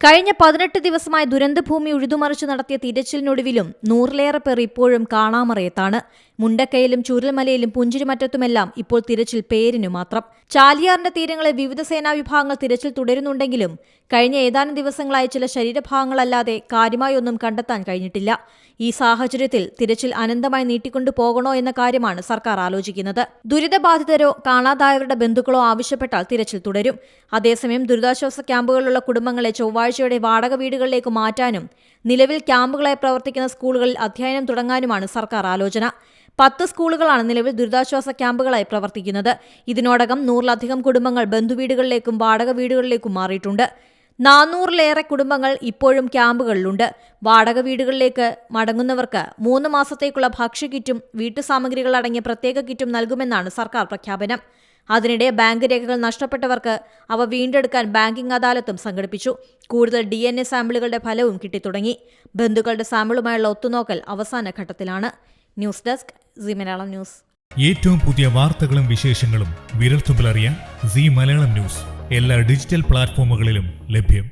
കഴിഞ്ഞ പതിനെട്ട് ദിവസമായി ദുരന്തഭൂമി ഉഴുതുമറിച്ച് നടത്തിയ തിരച്ചിലിനൊടുവിലും നൂറിലേറെ പേർ ഇപ്പോഴും കാണാമറയത്താണ്. മുണ്ടക്കയിലും ചൂരൽമലയിലും പുഞ്ചിരിമറ്റത്തുമെല്ലാം ഇപ്പോൾ തിരച്ചിൽ പേരിനു മാത്രം. ചാലിയാറിന്റെ തീരങ്ങളെ വിവിധ സേനാ വിഭാഗങ്ങൾ തിരച്ചിൽ തുടരുന്നുണ്ടെങ്കിലും കഴിഞ്ഞ ഏതാനും ദിവസങ്ങളായി ചില ശരീരഭാഗങ്ങളല്ലാതെ കാര്യമായൊന്നും കണ്ടെത്താൻ കഴിഞ്ഞിട്ടില്ല. ഈ സാഹചര്യത്തിൽ തിരച്ചിൽ അനന്തമായി നീട്ടിക്കൊണ്ടു പോകണോ എന്ന കാര്യമാണ് സർക്കാർ ആലോചിക്കുന്നത്. ദുരിതബാധിതരോ കാണാതായവരുടെ ബന്ധുക്കളോ ആവശ്യപ്പെട്ടാൽ തിരച്ചിൽ തുടരും. അതേസമയം ദുരിതാശ്വാസ ക്യാമ്പുകളിലുള്ള കുടുംബങ്ങളെ ചൊവ്വാഴ്ചയോടെ വാടക വീടുകളിലേക്ക് മാറ്റാനും നിലവിൽ ക്യാമ്പുകളായി പ്രവർത്തിക്കുന്ന സ്കൂളുകളിൽ അധ്യയനം തുടങ്ങാനുമാണ് സർക്കാർ ആലോചന. പത്ത് സ്കൂളുകളാണ് നിലവിൽ ദുരിതാശ്വാസ ക്യാമ്പുകളായി പ്രവർത്തിക്കുന്നത്. ഇതിനോടകം നൂറിലധികം കുടുംബങ്ങൾ ബന്ധുവീടുകളിലേക്കും വാടക വീടുകളിലേക്കും മാറിയിട്ടുണ്ട്. നാനൂറിലേറെ കുടുംബങ്ങൾ ഇപ്പോഴും ക്യാമ്പുകളിലുണ്ട്. വാടക വീടുകളിലേക്ക് മടങ്ങുന്നവർക്ക് മൂന്ന് മാസത്തേക്കുള്ള ഭക്ഷ്യക്കിറ്റും വീട്ടുസാമഗ്രികൾ അടങ്ങിയ പ്രത്യേക കിറ്റും നൽകുമെന്നാണ് സർക്കാർ പ്രഖ്യാപനം. അതിനിടെ ബാങ്ക് രേഖകൾ നഷ്ടപ്പെട്ടവർക്ക് അവ വീണ്ടെടുക്കാൻ ബാങ്കിംഗ് അദാലത്തും സംഘടിപ്പിച്ചു. കൂടുതൽ ഡി എൻ എ സാമ്പിളുകളുടെ ഫലവും കിട്ടിത്തുടങ്ങി. ബന്ധുക്കളുടെ സാമ്പിളുമായുള്ള ഒത്തുനോക്കൽ അവസാന ഘട്ടത്തിലാണ്. News desk C Malayalam news. ഏറ്റവും പുതിയ വാർത്തകളും വിശേഷങ്ങളും വിരൽത്തുമ്പിലറിയാൻ സി മലയാളം ന്യൂസ്. എല്ലാ ഡിജിറ്റൽ പ്ലാറ്റ്ഫോമുകളിലും ലഭ്യം.